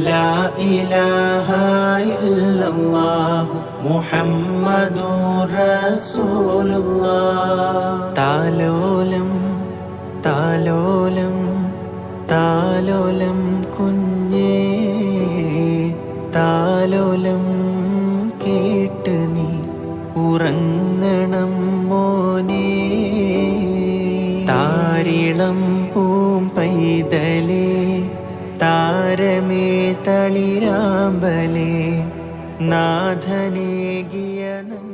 لا إله إلا الله محمد رسول الله താലോലം താലോലം താലോലം കുഞ്ഞേ താലോലം കേട്ട് നീ ഉറങ്ങണം മോനേ താരിളം പൂം പൈതലേ താരമേ തളിരാമ്പലേ നാഥനേകിയ നന്ദ